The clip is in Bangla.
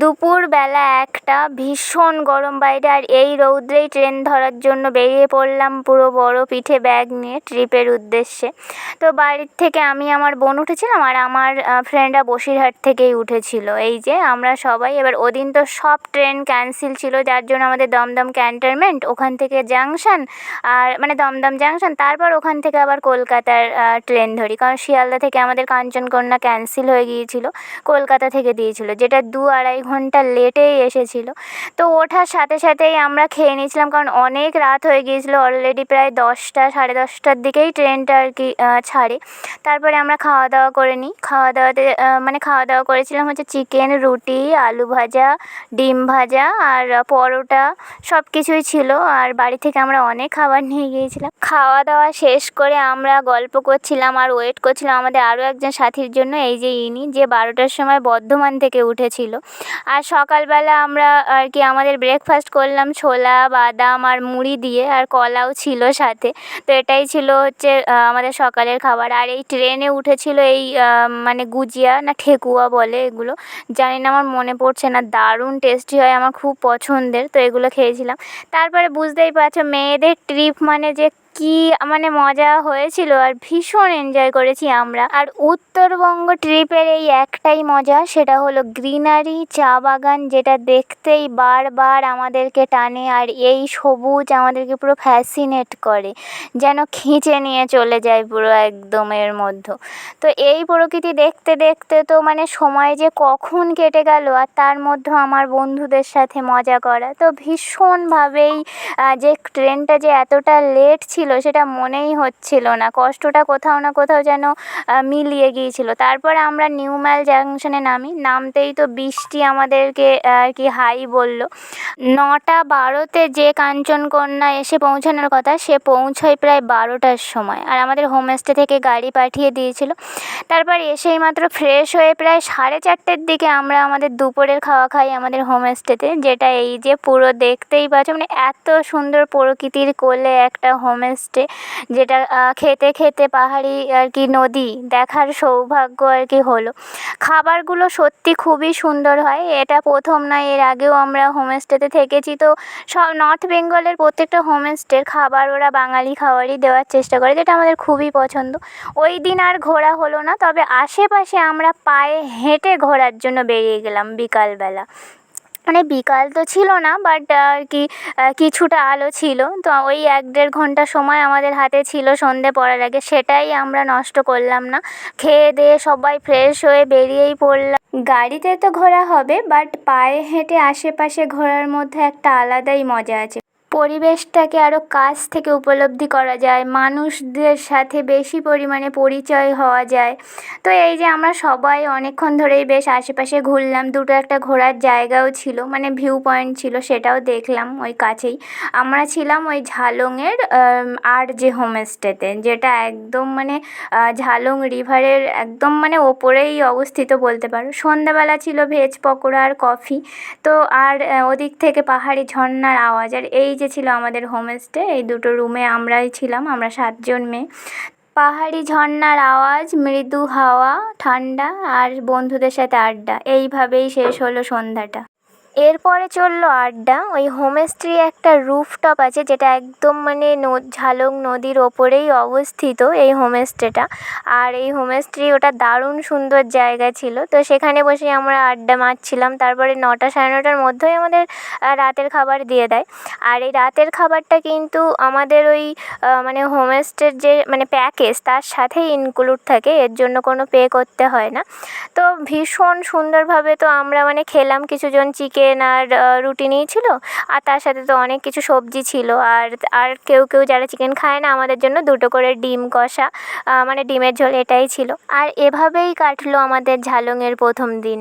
দুপুরবেলা একটা ভীষণ গরম বাইরে আর এই রৌদ্রেই ট্রেন ধরার জন্য বেরিয়ে পড়লাম পুরো বড় পিঠে ব্যাগ নিয়ে ট্রিপের উদ্দেশ্যে। তো বাড়ির থেকে আমি আমার বোন উঠেছিলাম আর আমার ফ্রেন্ডরা বসিরহাট থেকেই উঠেছিল। এই যে আমরা সবাই, এবার ওদিন তো সব ট্রেন ক্যান্সেল ছিল, যার জন্য আমাদের দমদম ক্যান্টনমেন্ট ওখান থেকে জাংশন আর মানে দমদম জাংশন তারপর ওখান থেকে আবার কলকাতার ট্রেন ধরি। কারণ শিয়ালদা থেকে আমাদের কাঞ্চনকন্যা ক্যান্সেল হয়ে গিয়েছিল, কলকাতা থেকে দিয়েছিল, যেটা দু আড়াই ঘণ্টা লেটেই এসেছিল। তো ওঠার সাথে সাথেই আমরা খেয়ে নিয়েছিলাম, কারণ অনেক রাত হয়ে গিয়েছিল অলরেডি প্রায় দশটা, সাড়ে দশটার দিকেই ট্রেনটা আর কি ছাড়ে। তারপরে আমরা খাওয়া দাওয়া করে নিই। খাওয়া দাওয়াতে মানে খাওয়া দাওয়া করেছিলাম হচ্ছে চিকেন, রুটি, আলু ভাজা, ডিম ভাজা আর পরোটা সব কিছুই ছিল। আর বাড়ি থেকে আমরা অনেক খাবার নিয়ে গিয়েছিলাম। খাওয়া দাওয়া শেষ করে আমরা গল্প করছিলাম আর ওয়েট করছিলাম আমাদের আরও একজন সাথীর জন্য, এই যে ইনি, যে বারোটার সময় বর্ধমান থেকে উঠেছিল। আর সকালবেলা আমরা আর কি আমাদের ব্রেকফাস্ট করলাম ছোলা, বাদাম আর মুড়ি দিয়ে আর কলাও ছিল সাথে। তো এটাই ছিল হচ্ছে আমাদের সকালের খাবার। আর এই ট্রেনে উঠেছিল এই মানে গুজিয়া না ঠেকুয়া বলে এগুলো। জানি না, আমার মনে পড়ছে না। দারুণ টেস্টি হয়, আমার খুব পছন্দের। তো এগুলো খেয়েছিলাম। তারপরে বুঝতেই পারছ, মেয়েদের ট্রিপ মানে যে কী মানে মজা হয়েছিল আর ভীষণ এনজয় করেছি আমরা। আর উত্তরবঙ্গ ট্রিপের এই একটাই মজা, সেটা হলো গ্রিনারি, চা বাগান, যেটা দেখতেই বারবার আমাদেরকে টানে আর এই সবুজ আমাদেরকে পুরো ফ্যাসিনেট করে, যেন খিঁচে নিয়ে চলে যায় পুরো একদম এর মধ্যে। তো এই প্রকৃতি দেখতে দেখতে তো মানে সময় যে কখন কেটে গেল আর তার মধ্যেও আমার বন্ধুদের সাথে মজা করা। তো ভীষণভাবেই যে ট্রেনটা যে এতটা লেট ছিল সেটা মনেই হচ্ছিল না। কষ্টটা কোথাও না কোথাও যেন মিলিয়ে গিয়েছিল। তারপরে আমরা নিউ মাইল জাংশনে নামি। নামতেই তো বৃষ্টি আমাদেরকে আর কি হাই বলল। নটা বারোতে যে কাঞ্চনকন্যা এসে পৌঁছানোর কথা, সে পৌঁছয় প্রায় বারোটার সময়। আর আমাদের হোমস্টে থেকে গাড়ি পাঠিয়ে দিয়েছিল। তারপর এসেই মাত্র ফ্রেশ হয়ে প্রায় সাড়ে চারটের দিকে আমরা আমাদের দুপুরের খাওয়া খাই আমাদের হোমস্টেতে, যেটা এই যে পুরো দেখতেই পাচ্ছ মানে এত সুন্দর প্রকৃতির কোলে একটা হোমস্টে যেটা খেতে খেতে পাহাড়ি আর কি নদী দেখার সৌভাগ্য আর কি হলো। খাবারগুলো সত্যি খুবই সুন্দর হয়, এটা প্রথম নয়, এর আগেও আমরা হোমস্টেতে থেকেছি, তো সব নর্থ বেঙ্গলের প্রত্যেকটা হোমস্টের খাবার ওরা বাঙালি খাবারই দেওয়ার চেষ্টা করে, যেটা আমাদের খুবই পছন্দ। ওই দিন আর ঘোরা হলো না, তবে আশেপাশে আমরা পায়ে হেঁটে ঘোরার জন্য বেরিয়ে গেলাম বিকালবেলা। মানে বিকাল তো ছিল না বাট আর কি কিছুটা আলো ছিল। তো ওই এক দেড় ঘণ্টা সময় আমাদের হাতে ছিল সন্ধে পড়ার আগে, সেটাই আমরা নষ্ট করলাম না। খেয়ে দেয়ে সবাই ফ্রেশ হয়ে বেরিয়েই পড়লাম। গাড়িতে তো ঘোরা হবে বাট পায়ে হেঁটে আশেপাশে ঘোরার মধ্যে একটা আলাদাই মজা আছে। পরিবেশটাকে আরও কাছ থেকে উপলব্ধি করা যায়, মানুষদের সাথে বেশি পরিমাণে পরিচয় হওয়া যায়। তো এই যে আমরা সবাই অনেকক্ষণ ধরেই বেশ আশেপাশে ঘুরলাম, দুটো একটা ঘোরার জায়গাও ছিল মানে ভিউ পয়েন্ট ছিল সেটাও দেখলাম ওই কাছেই। আমরা ছিলাম ওই ঝালংয়ের আর যে হোমস্টেতে যেটা একদম মানে ঝালং রিভারের একদম মানে ওপরেই অবস্থিত বলতে পারো। সন্ধ্যাবেলা ছিল ভেজ পকোড়া আর কফি তো আর ওদিক থেকে পাহাড়ি ঝর্নার আওয়াজ, আর এই যে ছিল আমাদের হোমস্টে এই দুটো রুমে আমরাই ছিলাম, আমরা সাতজন মেয়ে। পাহাড়ি ঝর্নার আওয়াজ, মৃদু হাওয়া, ঠান্ডা আর বন্ধুদের সাথে আড্ডা, এইভাবেই শেষ হলো সন্ধ্যাটা। এরপরে চলল আড্ডা। ওই হোমস্টে একটা রুফটপ আছে, যেটা একদম মানে ঝালং নদীর ওপরেই অবস্থিত এই হোমস্টেটা আর এই হোমস্টে ওটা দারুণ সুন্দর জায়গা ছিল। তো সেখানে বসে আমরা আড্ডা মারছিলাম। তারপরে নটা সাড়ে নটার মধ্যেই আমাদের রাতের খাবার দিয়ে দেয়। আর এই রাতের খাবারটা কিন্তু আমাদের ওই মানে হোমস্টের যে মানে প্যাকেজ তার সাথেই ইনক্লুড থাকে। এর জন্য কোনো পে করতে হয় না। তো ভীষণ সুন্দরভাবে তো আমরা মানে খেলাম। কিছুজন চিকেন চিকেন আর রুটি নিয়েছিল। আর তার সাথে তো অনেক কিছু সবজি ছিল। আর আর কেউ কেউ যারা চিকেন খায় না, আমাদের জন্য দুটো করে ডিম কষা মানে ডিমের ঝোল এটাই ছিল। আর এভাবেই কাটলো আমাদের ঝালংয়ের প্রথম দিন।